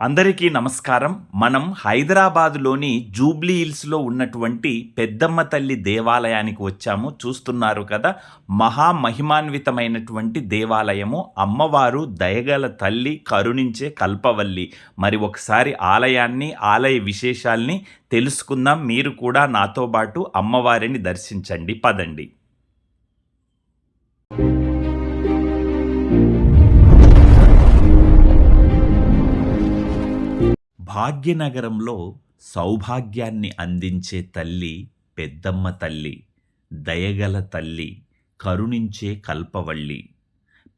అందరికీ నమస్కారం. మనం హైదరాబాదులోని జూబ్లీ హిల్స్లో ఉన్నటువంటి పెద్దమ్మ తల్లి దేవాలయానికి వచ్చాము. చూస్తున్నారు కదా మహామహిమాన్వితమైనటువంటి దేవాలయము. అమ్మవారు దయగల తల్లి కరుణించే కల్పవల్లి. మరి ఒకసారి ఆలయాన్ని ఆలయ విశేషాల్ని తెలుసుకుందాం. మీరు కూడా నాతో పాటు అమ్మవారిని దర్శించండి. పదండి. భాగ్యనగరంలో సౌభాగ్యాన్ని అందించే తల్లి పెద్దమ్మ తల్లి దయగల తల్లి కరుణించే కల్పవల్లి.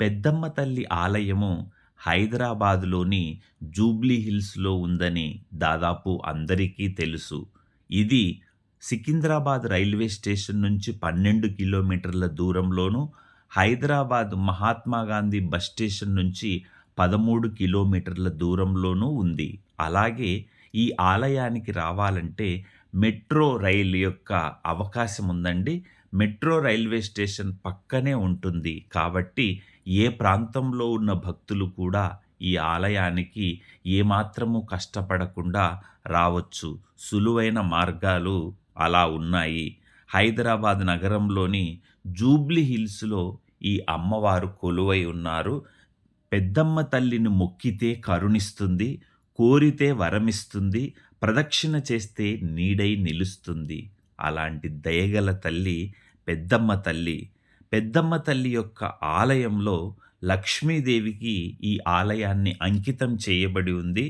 పెద్దమ్మ తల్లి ఆలయము హైదరాబాదులోని జూబ్లీ హిల్స్లో ఉందని దాదాపు అందరికీ తెలుసు. ఇది సికింద్రాబాద్ రైల్వే స్టేషన్ నుంచి పన్నెండు కిలోమీటర్ల దూరంలోను హైదరాబాద్ మహాత్మా గాంధీ బస్ స్టేషన్ నుంచి పదమూడు కిలోమీటర్ల దూరంలోనూ ఉంది. అలాగే ఈ ఆలయానికి రావాలంటే మెట్రో రైలు యొక్క అవకాశం ఉందండి. మెట్రో రైల్వే స్టేషన్ పక్కనే ఉంటుంది. కాబట్టి ఏ ప్రాంతంలో ఉన్న భక్తులు కూడా ఈ ఆలయానికి ఏమాత్రము కష్టపడకుండా రావచ్చు. సులువైన మార్గాలు అలా ఉన్నాయి. హైదరాబాద్ నగరంలోని జూబ్లీ హిల్స్లో ఈ అమ్మవారు కొలువై ఉన్నారు. పెద్దమ్మ తల్లిని మొక్కితే కరుణిస్తుంది. కోరితే వరమిస్తుంది ప్రదక్షిణ చేస్తే నీడై నిలుస్తుంది. అలాంటి దయగల తల్లి పెద్దమ్మ తల్లి. పెద్దమ్మ తల్లి యొక్క ఆలయంలో లక్ష్మీదేవికి ఈ ఆలయాన్ని అంకితం చేయబడి ఉంది.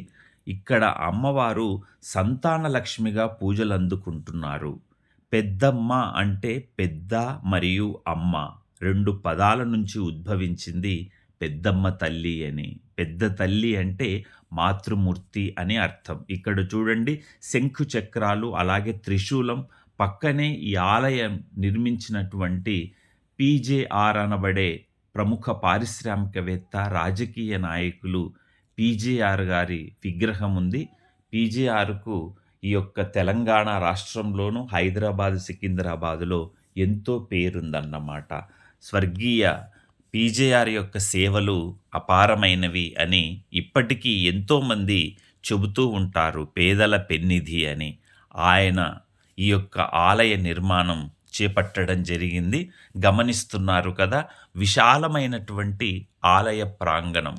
ఇక్కడ అమ్మవారు సంతాన లక్ష్మిగా పూజలు అందుకుంటున్నారు. పెద్దమ్మ అంటే పెద్ద మరియు అమ్మ రెండు పదాల నుంచి ఉద్భవించింది పెద్దమ్మ తల్లి అని. పెద్ద తల్లి అంటే మాతృమూర్తి అని అర్థం. ఇక్కడ చూడండి శంఖు చక్రాలు అలాగే త్రిశూలం పక్కనే ఈ ఆలయం నిర్మించినటువంటి పీజేఆర్ అనబడే ప్రముఖ పారిశ్రామికవేత్త రాజకీయ నాయకులు పీజేఆర్ గారి విగ్రహం ఉంది. పీజేఆర్కు ఈ యొక్క తెలంగాణ రాష్ట్రంలోనూ హైదరాబాద్ సికింద్రాబాదులో ఎంతో పేరుందన్నమాట. స్వర్గీయ పీజేఆర్ యొక్క సేవలు అపారమైనవి అని ఇప్పటికీ ఎంతోమంది చెబుతూ ఉంటారు పేదల పెన్నిధి అని. ఆయన ఈ యొక్క ఆలయ నిర్మాణం చేపట్టడం జరిగింది. గమనిస్తున్నారు కదా విశాలమైనటువంటి ఆలయ ప్రాంగణం.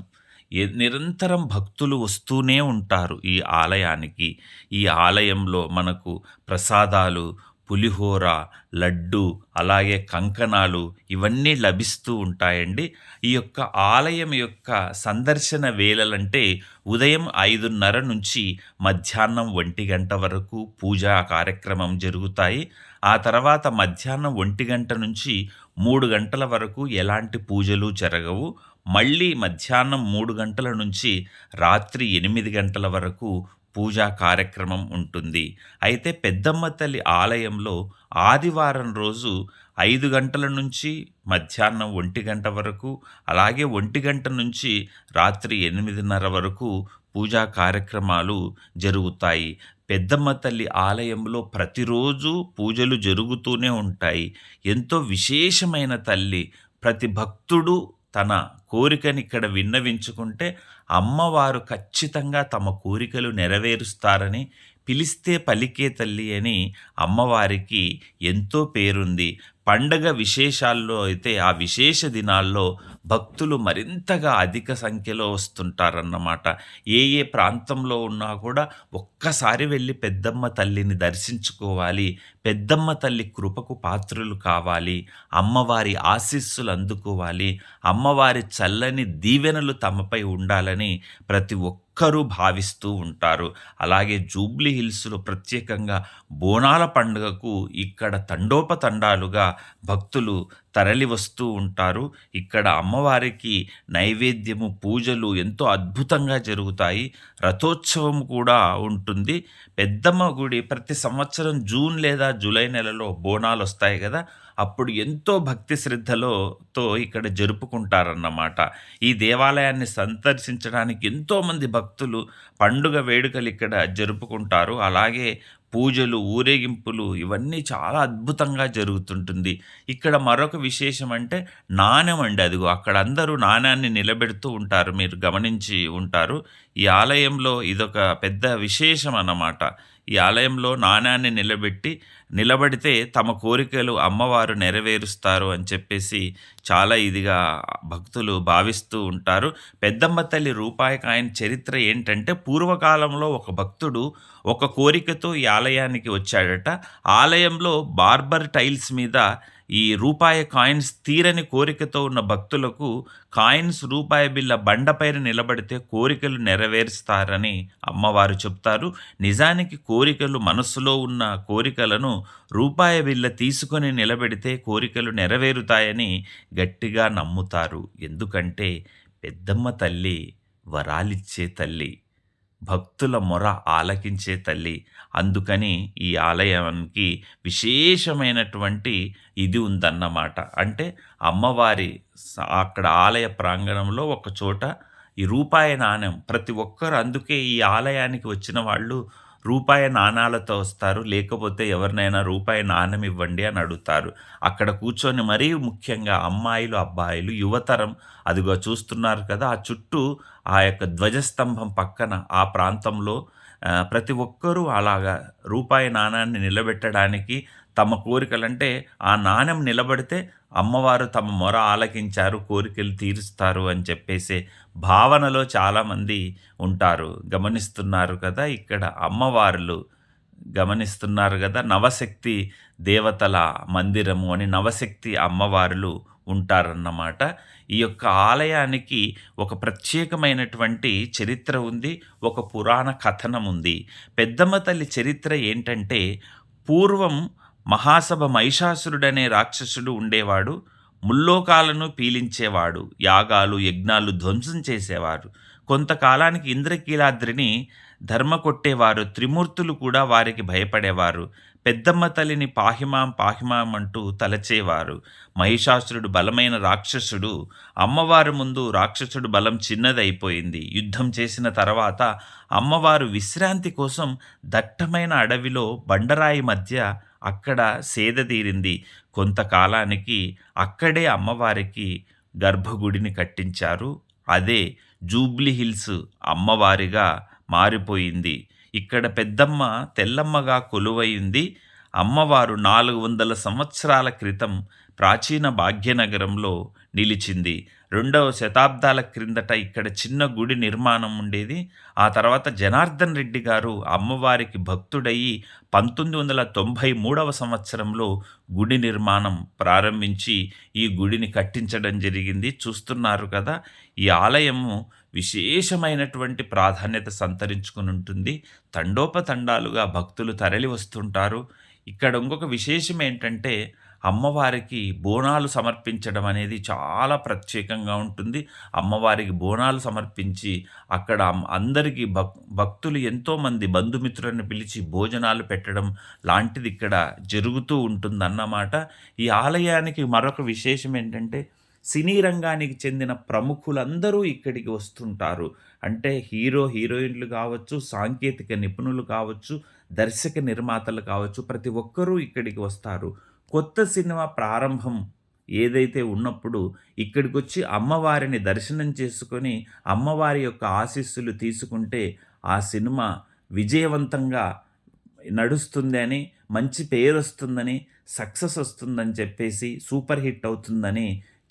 నిరంతరం భక్తులు వస్తూనే ఉంటారు ఈ ఆలయానికి. ఈ ఆలయంలో మనకు ప్రసాదాలు పులిహోర లడ్డు అలాగే కంకణాలు ఇవన్నీ లభిస్తూ ఉంటాయండి. ఈ యొక్క ఆలయం యొక్క సందర్శన వేళలంటే ఉదయం ఐదున్నర నుంచి మధ్యాహ్నం ఒంటి గంట వరకు పూజా కార్యక్రమం జరుగుతాయి. ఆ తర్వాత మధ్యాహ్నం ఒంటి గంట నుంచి మూడు గంటల వరకు ఎలాంటి పూజలు జరగవు. మళ్ళీ మధ్యాహ్నం మూడు గంటల నుంచి రాత్రి ఎనిమిది గంటల వరకు పూజా కార్యక్రమం ఉంటుంది. అయితే పెద్దమ్మ తల్లి ఆలయంలో ఆదివారం రోజు ఐదు గంటల నుంచి మధ్యాహ్నం ఒంటి గంట వరకు అలాగే ఒంటి గంట నుంచి రాత్రి ఎనిమిదిన్నర వరకు పూజా కార్యక్రమాలు జరుగుతాయి. పెద్దమ్మ తల్లి ఆలయంలో ప్రతిరోజు పూజలు జరుగుతూనే ఉంటాయి. ఎంతో విశేషమైన తల్లి ప్రతి భక్తుడు తన కోరికని ఇక్కడ విన్నవించుకుంటే అమ్మవారు ఖచ్చితంగా తమ కోరికలు నెరవేరుస్తారని పిలిస్తే పలికే తల్లి అని అమ్మవారికి ఎంతో పేరుంది. పండగ విశేషాల్లో అయితే ఆ విశేష దినాల్లో భక్తులు మరింతగా అధిక సంఖ్యలో వస్తుంటారన్నమాట. ఏ ఏ ప్రాంతంలో ఉన్నా కూడా ఒక్కసారి వెళ్ళి పెద్దమ్మ తల్లిని దర్శించుకోవాలి పెద్దమ్మ తల్లి కృపకు పాత్రులు కావాలి అమ్మవారి ఆశీస్సులు అందుకోవాలి అమ్మవారి చల్లని దీవెనలు తమపై ఉండాలని ప్రతి ఒక్కరూ భావిస్తూ ఉంటారు. అలాగే జూబ్లీ హిల్స్లో ప్రత్యేకంగా బోనాల పండుగకు ఇక్కడ తండోపతండాలుగా భక్తులు తరలి వస్తూ ఉంటారు. ఇక్కడ అమ్మవారికి నైవేద్యము పూజలు ఎంతో అద్భుతంగా జరుగుతాయి. రథోత్సవం కూడా ఉంటుంది. పెద్దమ్మ గుడి ప్రతి సంవత్సరం జూన్ లేదా జూలై నెలలో బోనాలు వస్తాయి కదా. అప్పుడు ఎంతో భక్తి శ్రద్ధలతో ఇక్కడ జరుపుకుంటారన్నమాట. ఈ దేవాలయాన్ని సందర్శించడానికి ఎంతోమంది భక్తులు పండుగ వేడుకలు ఇక్కడ జరుపుకుంటారు. అలాగే పూజలు, ఊరేగింపులు ఇవన్నీ చాలా అద్భుతంగా జరుగుతుంటుంది. ఇక్కడ మరొక విశేషం అంటే నాణెం అండి అదిగో అక్కడ అందరూ నాణ్యాన్ని నిలబెడుతూ ఉంటారు. మీరు గమనించి ఉంటారు. ఈ ఆలయంలో ఇదొక పెద్ద విశేషం అన్నమాట. ఈ ఆలయంలో నాణ్యాన్ని నిలబెట్టి నిలబడితే తమ కోరికలు అమ్మవారు నెరవేరుస్తారు అని చెప్పేసి చాలా ఇదిగా భక్తులు భావిస్తూ ఉంటారు. పెద్దమ్మ తల్లి రూపాయి కాయిన్ చరిత్ర ఏంటంటే పూర్వకాలంలో ఒక భక్తుడు ఒక కోరికతో ఈ ఆలయానికి వచ్చాడట. ఆలయంలో బార్బర్ టైల్స్ మీద ఈ రూపాయి కాయిన్స్ తీరని కోరికతో ఉన్న భక్తులకు కాయిన్స్ రూపాయి బిళ్ళ బండపైన నిలబడితే కోరికలు నెరవేరుస్తారని అమ్మవారు చెప్తారు. నిజానికి కోరికలు మనస్సులో ఉన్న కోరికలను రూపాయి బిళ్ళ తీసుకొని నిలబెడితే కోరికలు నెరవేరుతాయని గట్టిగా నమ్ముతారు. ఎందుకంటే పెద్దమ్మ తల్లి వరాలిచ్చే తల్లి. భక్తుల మొర ఆలకించే తల్లి. అందుకని ఈ ఆలయానికి విశేషమైనటువంటి ఇది ఉందన్నమాట. అంటే అమ్మవారి అక్కడ ఆలయ ప్రాంగణంలో ఒక చోట ఈ రూపాయి నాణెం ప్రతి ఒక్కరు అందుకే ఈ ఆలయానికి వచ్చిన వాళ్ళు రూపాయి నాణాలతో వస్తారు. లేకపోతే ఎవరినైనా రూపాయి నాణెం ఇవ్వండి అని అడుగుతారు. అక్కడ కూర్చొని మరీ ముఖ్యంగా అమ్మాయిలు, అబ్బాయిలు యువతరం అదిగో చూస్తున్నారు కదా! ఆ చుట్టూ ఆ యొక్క ధ్వజస్తంభం పక్కన ఆ ప్రాంతంలో ప్రతి ఒక్కరూ అలాగా రూపాయి నాణాన్ని నిలబెట్టడానికి తమ కోరికలంటే ఆ నాణెం నిలబడితే అమ్మవారు తమ మొర ఆలకించారు, కోరికలు తీరుస్తారు అని చెప్పేసే భావనలో చాలామంది ఉంటారు. గమనిస్తున్నారు కదా! ఇక్కడ అమ్మవార్లు గమనిస్తున్నారు కదా నవశక్తి దేవతల మందిరము అని నవశక్తి అమ్మవార్లు ఉంటారన్నమాట. ఈ యొక్క ఆలయానికి ఒక ప్రత్యేకమైనటువంటి చరిత్ర ఉంది. ఒక పురాణ కథనం ఉంది. పెద్దమ్మ తల్లి చరిత్ర ఏంటంటే పూర్వం మహాసభ మహిషాసురుడనే రాక్షసుడు ఉండేవాడు. ముల్లోకాలను పీలించేవాడు. యాగాలు, యజ్ఞాలు ధ్వంసం చేసేవారు. కొంతకాలానికి ఇంద్రకీలాద్రిని ధర్మ కొట్టేవారు త్రిమూర్తులు కూడా వారికి భయపడేవారు. పెద్దమ్మ తల్లిని పాహిమాం పాహిమాం అంటూ తలచేవారు. మహిషాసురుడు బలమైన రాక్షసుడు. అమ్మవారి ముందు రాక్షసుడు బలం చిన్నదైపోయింది. యుద్ధం చేసిన తర్వాత అమ్మవారు విశ్రాంతి కోసం దట్టమైన అడవిలో బండరాయి మధ్య అక్కడ సేదదీరింది. కొంతకాలానికి అక్కడే అమ్మవారికి గర్భగుడిని కట్టించారు. అదే జూబ్లీ హిల్స్ అమ్మవారిగా మారిపోయింది. ఇక్కడ పెద్దమ్మ తెల్లమ్మగా కొలువైంది. అమ్మవారు 400 సంవత్సరాల క్రితం ప్రాచీన భాగ్యనగరంలో నిలిచింది. రెండవ శతాబ్దాల క్రిందట ఇక్కడ చిన్న గుడి నిర్మాణం ఉండేది. ఆ తర్వాత జనార్దన్ రెడ్డి గారు అమ్మవారికి భక్తుడయ్యి 1993వ సంవత్సరంలో గుడి నిర్మాణం ప్రారంభించి ఈ గుడిని కట్టించడం జరిగింది. చూస్తున్నారు కదా! ఈ ఆలయము విశేషమైనటువంటి ప్రాధాన్యత సంతరించుకొనుంటుంది. తండోపతండాలుగా భక్తులు తరలి వస్తుంటారు. ఇక్కడ ఇంకొక విశేషం ఏంటంటే అమ్మవారికి బోనాలు సమర్పించడం అనేది చాలా ప్రత్యేకంగా ఉంటుంది. అమ్మవారికి బోనాలు సమర్పించి అక్కడ అందరికీ భక్ భక్తులు ఎంతోమంది బంధుమిత్రులను పిలిచి భోజనాలు పెట్టడం లాంటిది ఇక్కడ జరుగుతూ ఉంటుందన్నమాట. ఈ ఆలయానికి మరొక విశేషం ఏంటంటే సినీ రంగానికి చెందిన ప్రముఖులందరూ ఇక్కడికి వస్తుంటారు. అంటే హీరో, హీరోయిన్‌లు కావచ్చు, సాంకేతిక నిపుణులు కావచ్చు, దర్శక నిర్మాతలు కావచ్చు ప్రతి ఒక్కరూ ఇక్కడికి వస్తారు. కొత్త సినిమా ప్రారంభం ఏదైతే ఉన్నప్పుడు ఇక్కడికొచ్చి అమ్మవారిని దర్శనం చేసుకొని అమ్మవారి యొక్క ఆశీస్సులు తీసుకుంటే ఆ సినిమా విజయవంతంగా నడుస్తుంది అని, మంచి పేరొస్తుందని, సక్సెస్ వస్తుందని చెప్పేసి సూపర్ హిట్ అవుతుందని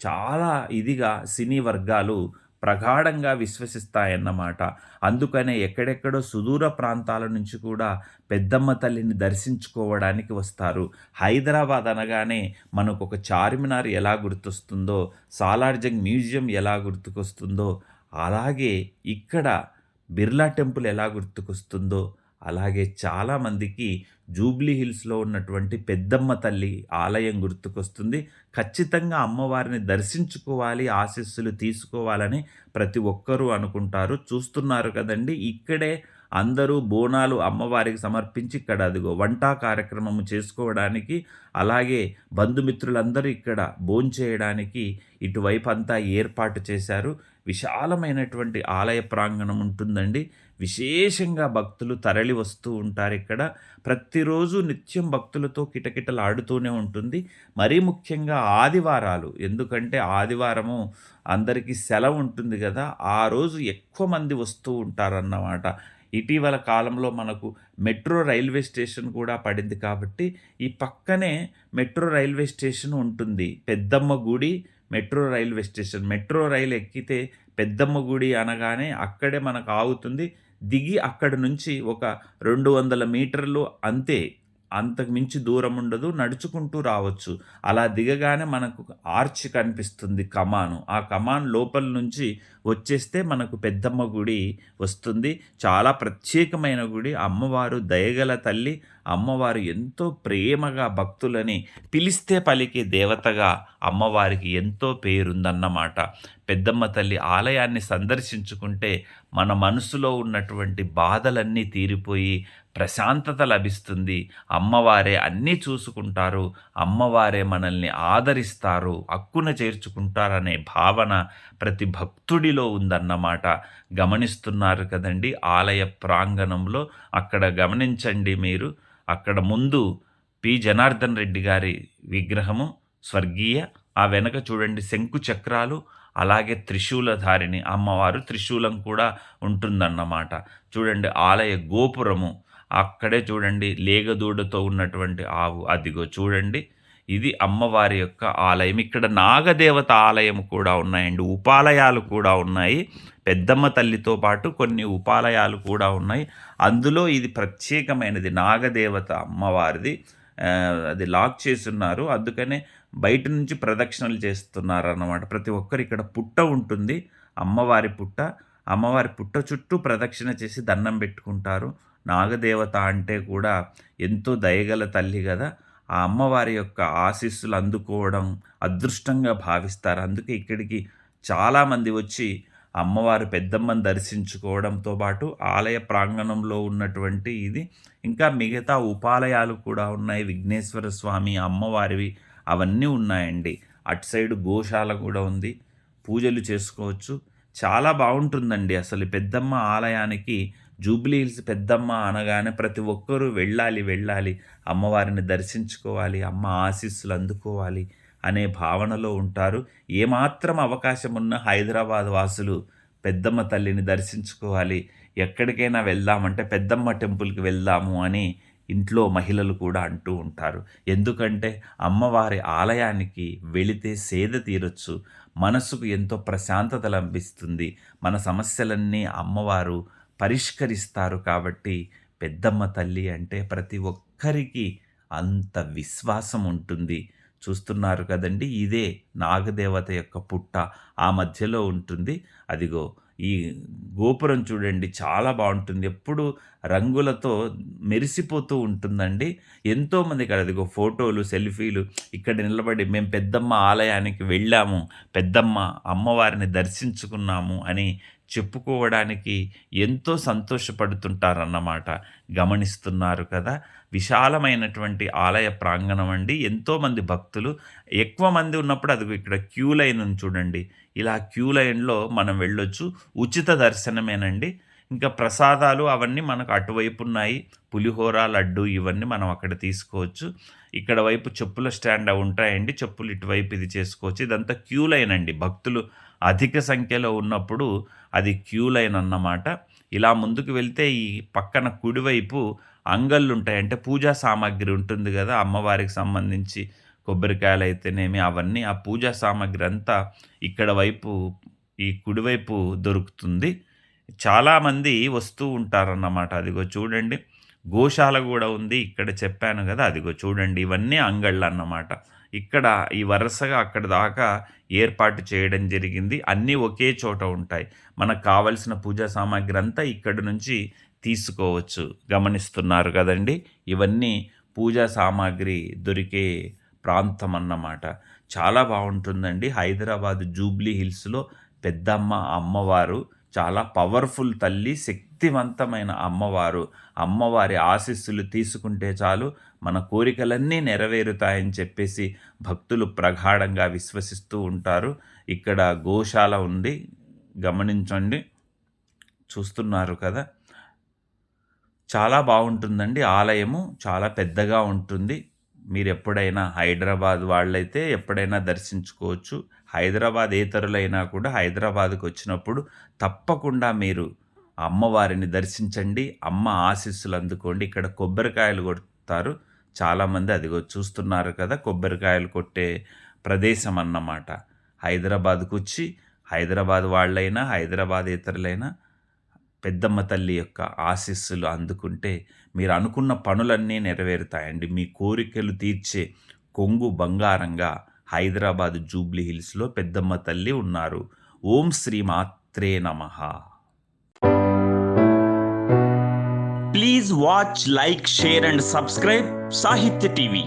చాలా ఇదిగా సినీ వర్గాలు ప్రగాఢంగా విశ్వసిస్తాయన్నమాట. అందుకనే ఎక్కడెక్కడో సుదూర ప్రాంతాల నుంచి కూడా పెద్దమ్మ తల్లిని దర్శించుకోవడానికి వస్తారు. హైదరాబాద్ అనగానే మనకొక చార్మినార్ ఎలా గుర్తొస్తుందో, సాలార్జంగ్ మ్యూజియం ఎలా గుర్తుకొస్తుందో, అలాగే ఇక్కడ బిర్లా టెంపుల్ ఎలా గుర్తుకొస్తుందో, అలాగే చాలామందికి జూబ్లీ హిల్స్‌లో ఉన్నటువంటి పెద్దమ్మ తల్లి ఆలయం గుర్తుకొస్తుంది. ఖచ్చితంగా అమ్మవారిని దర్శించుకోవాలి, ఆశీస్సులు తీసుకోవాలని ప్రతి ఒక్కరూ అనుకుంటారు. చూస్తున్నారు కదండీ! ఇక్కడే అందరూ బోనాలు అమ్మవారికి సమర్పించి ఇక్కడ అదిగో వంటా కార్యక్రమం చేసుకోవడానికి, అలాగే బంధుమిత్రులందరూ ఇక్కడ భోంచేయడానికి ఇటువైపంతా ఏర్పాటు చేశారు. విశాలమైనటువంటి ఆలయ ప్రాంగణం ఉంటుందండి. విశేషంగా భక్తులు తరలి వస్తూ ఉంటారు ఇక్కడ. ప్రతిరోజు నిత్యం భక్తులతో కిటకిటలాడుతూనే ఉంటుంది. మరీ ముఖ్యంగా ఆదివారాలు. ఎందుకంటే ఆదివారము అందరికీ సెలవు ఉంటుంది కదా. ఆ రోజు ఎక్కువ మంది వస్తూ ఉంటారన్నమాట. ఇటీవల కాలంలో మనకు మెట్రో రైల్వే స్టేషన్ కూడా పడింది కాబట్టి ఈ పక్కనే మెట్రో రైల్వే స్టేషన్ ఉంటుంది. Peddamma Gudi metro railway station. Metro రైలు ఎక్కితే పెద్దమ్మ గుడి అనగానే అక్కడే మనకు ఆగుతుంది. దిగి అక్కడి నుంచి ఒక రెండు వందల మీటర్లు అంతే. అంతకు మించి దూరం ఉండదు. నడుచుకుంటూ రావచ్చు. అలా దిగగానే మనకు ఆర్చ్ కనిపిస్తుంది కమాను. ఆ కమాన్ లోపల నుంచి వచ్చేస్తే మనకు పెద్దమ్మ గుడి వస్తుంది. చాలా ప్రత్యేకమైన గుడి. అమ్మవారు దయగల తల్లి అమ్మవారు ఎంతో ప్రేమగా భక్తులని పిలిస్తే పలికే దేవతగా అమ్మవారికి ఎంతో పేరుందన్నమాట. పెద్దమ్మ తల్లి ఆలయాన్ని సందర్శించుకుంటే మన మనసులో ఉన్నటువంటి బాధలన్నీ తీరిపోయి ప్రశాంతత లభిస్తుంది. అమ్మవారే అన్నీ చూసుకుంటారు. అమ్మవారే మనల్ని ఆదరిస్తారు. హక్కున చేర్చుకుంటారనే భావన ప్రతి భక్తుడిలో ఉందన్నమాట. గమనిస్తున్నారు కదండి ఆలయ ప్రాంగణంలో. అక్కడ గమనించండి మీరు. అక్కడ ముందు పి. జనార్దన్ రెడ్డి గారి విగ్రహము స్వర్గీయ. ఆ వెనక చూడండి శంకు చక్రాలు అలాగే త్రిశూలధారిణి అమ్మవారు త్రిశూలం కూడా ఉంటుందన్నమాట. చూడండి ఆలయ గోపురము. అక్కడే చూడండి లేగదూడతో ఉన్నటువంటి ఆవు. అదిగో చూడండి. ఇది అమ్మవారి యొక్క ఆలయం. ఇక్కడ నాగదేవత ఆలయం కూడా ఉన్నాయండి. ఉపాలయాలు కూడా ఉన్నాయి. పెద్దమ్మ తల్లితో పాటు కొన్ని ఉపాలయాలు కూడా ఉన్నాయి. అందులో ఇది ప్రత్యేకమైనది. నాగదేవత అమ్మవారిది. అది లాక్ చేస్తున్నారు. అందుకనే బయట నుంచి ప్రదక్షిణలు చేస్తున్నారు అన్నమాట ప్రతి ఒక్కరు ఇక్కడ పుట్ట ఉంటుంది. అమ్మవారి పుట్ట. అమ్మవారి పుట్ట చుట్టూ ప్రదక్షిణ చేసి దండం పెట్టుకుంటారు. నాగదేవత అంటే కూడా ఎంతో దయగల తల్లి కదా. ఆ అమ్మవారి యొక్క ఆశీస్సులు అందుకోవడం అదృష్టంగా భావిస్తారు. అందుకే ఇక్కడికి చాలామంది వచ్చి అమ్మవారు పెద్దమ్మని దర్శించుకోవడంతో పాటు ఆలయ ప్రాంగణంలో ఉన్నటువంటి ఇది ఇంకా మిగతా ఉపాలయాలు కూడా ఉన్నాయి. విఘ్నేశ్వర స్వామి అమ్మవారివి అవన్నీ ఉన్నాయండి. అటు సైడ్ గోశాల కూడా ఉంది. పూజలు చేసుకోవచ్చు. చాలా బాగుంటుందండి అసలు పెద్దమ్మ ఆలయానికి జూబ్లీ హిల్స్ పెద్దమ్మ అనగానే ప్రతి ఒక్కరూ వెళ్ళాలి వెళ్ళాలి. అమ్మవారిని దర్శించుకోవాలి అమ్మ ఆశీస్సులు అందుకోవాలి అనే భావనలో ఉంటారు. ఏమాత్రం అవకాశం ఉన్న హైదరాబాద్ వాసులు పెద్దమ్మ తల్లిని దర్శించుకోవాలి. ఎక్కడికైనా వెళ్దామంటే పెద్దమ్మ టెంపుల్కి వెళ్దాము అని ఇంట్లో మహిళలు కూడా అంటూ ఉంటారు. ఎందుకంటే అమ్మవారి ఆలయానికి వెళితే సేద తీరొచ్చు మనసుకు ఎంతో ప్రశాంతత లభిస్తుంది. మన సమస్యలన్నీ అమ్మవారు పరిష్కరిస్తారు కాబట్టి పెద్దమ్మ తల్లి అంటే ప్రతి ఒక్కరికి అంత విశ్వాసం ఉంటుంది. చూస్తున్నారు కదండి ఇదే నాగదేవత యొక్క పుట్ట ఆ మధ్యలో ఉంటుంది. అదిగో ఈ గోపురం చూడండి చాలా బాగుంటుంది. ఎప్పుడు రంగులతో మెరిసిపోతూ ఉంటుందండి. ఎంతోమంది ఇక్కడ అదిగో ఫోటోలు సెల్ఫీలు ఇక్కడ నిలబడి మేము పెద్దమ్మ ఆలయానికి వెళ్ళాము పెద్దమ్మ అమ్మవారిని దర్శించుకున్నాము అని చెప్పుకోవడానికి ఎంతో సంతోషపడుతుంటారన్నమాట. గమనిస్తున్నారు కదా విశాలమైనటువంటి ఆలయ ప్రాంగణం అండి. ఎంతోమంది భక్తులు ఎక్కువ మంది ఉన్నప్పుడు అది ఇక్కడ క్యూ లైన్ చూడండి. ఇలా క్యూ లైన్లో మనం వెళ్ళొచ్చు. ఉచిత దర్శనమేనండి. ఇంకా ప్రసాదాలు అవన్నీ మనకు అటువైపు ఉన్నాయి. పులిహోర లడ్డు ఇవన్నీ మనం అక్కడ తీసుకోవచ్చు. ఇక్కడ వైపు చెప్పుల స్టాండ్ ఉంటాయండి. చెప్పులు ఇటువైపు ఇది చేసుకోవచ్చు. ఇదంతా క్యూ లైన్ అండి. భక్తులు అధిక సంఖ్యలో ఉన్నప్పుడు అది క్యూ లైన్ అన్నమాట. ఇలా ముందుకు వెళ్తే ఈ పక్కన కుడివైపు అంగళ్ళు ఉంటాయి. అంటే పూజా సామాగ్రి ఉంటుంది కదా అమ్మవారికి సంబంధించి కొబ్బరికాయలు అయితేనేమి అవన్నీ ఆ పూజా సామాగ్రి అంతా ఇక్కడ వైపు ఈ కుడివైపు దొరుకుతుంది. చాలామంది వస్తూ ఉంటారన్నమాట. అదిగో చూడండి. గోశాల కూడా ఉంది. ఇక్కడ చెప్పాను కదా. అదిగో చూడండి. ఇవన్నీ అంగళ్ళు అన్నమాట ఇక్కడ ఈ వరుసగా అక్కడ దాకా ఏర్పాటు చేయడం జరిగింది. అన్నీ ఒకే చోట ఉంటాయి. మనకు కావలసిన పూజా సామాగ్రి అంతా ఇక్కడి నుంచి తీసుకోవచ్చు. గమనిస్తున్నారు కదండి. ఇవన్నీ పూజా సామాగ్రి దొరికే ప్రాంతం అన్నమాట. చాలా బాగుంటుందండి. హైదరాబాద్ జూబ్లీ హిల్స్లో పెద్దమ్మ అమ్మవారు చాలా పవర్ఫుల్ తల్లి శక్తివంతమైన అమ్మవారు. అమ్మవారి ఆశీస్సులు తీసుకుంటే చాలు మన కోరికలన్నీ నెరవేరుతాయని చెప్పేసి భక్తులు ప్రగాఢంగా విశ్వసిస్తూ ఉంటారు. ఇక్కడ గోశాల ఉంది గమనించండి. చూస్తున్నారు కదా. చాలా బాగుంటుందండి ఆలయము చాలా పెద్దగా ఉంటుంది. మీరు ఎప్పుడైనా హైదరాబాద్ వాళ్ళైతే ఎప్పుడైనా దర్శించుకోవచ్చు. హైదరాబాద్ ఏతరులైనా కూడా హైదరాబాద్కు వచ్చినప్పుడు తప్పకుండా మీరు అమ్మవారిని దర్శించండి అమ్మ ఆశీస్సులు అందుకోండి. ఇక్కడ కొబ్బరికాయలు కొడతారు. చాలామంది అదిగో చూస్తున్నారు కదా కొబ్బరికాయలు కొట్టే ప్రదేశం అన్నమాట. హైదరాబాద్కు వచ్చి హైదరాబాద్ వాళ్ళైనా హైదరాబాద్ ఇతరులైనా పెద్దమ్మ తల్లి యొక్క ఆశీస్సులు అందుకుంటే మీరు అనుకున్న పనులన్నీ నెరవేరుతాయండి. మీ కోరికలు తీర్చే కొంగు బంగారంగా హైదరాబాద్ జూబ్లీ హిల్స్లో పెద్దమ్మ తల్లి ఉన్నారు. ఓం శ్రీ మాత్రే నమ. Please watch like share and subscribe Sahitya TV.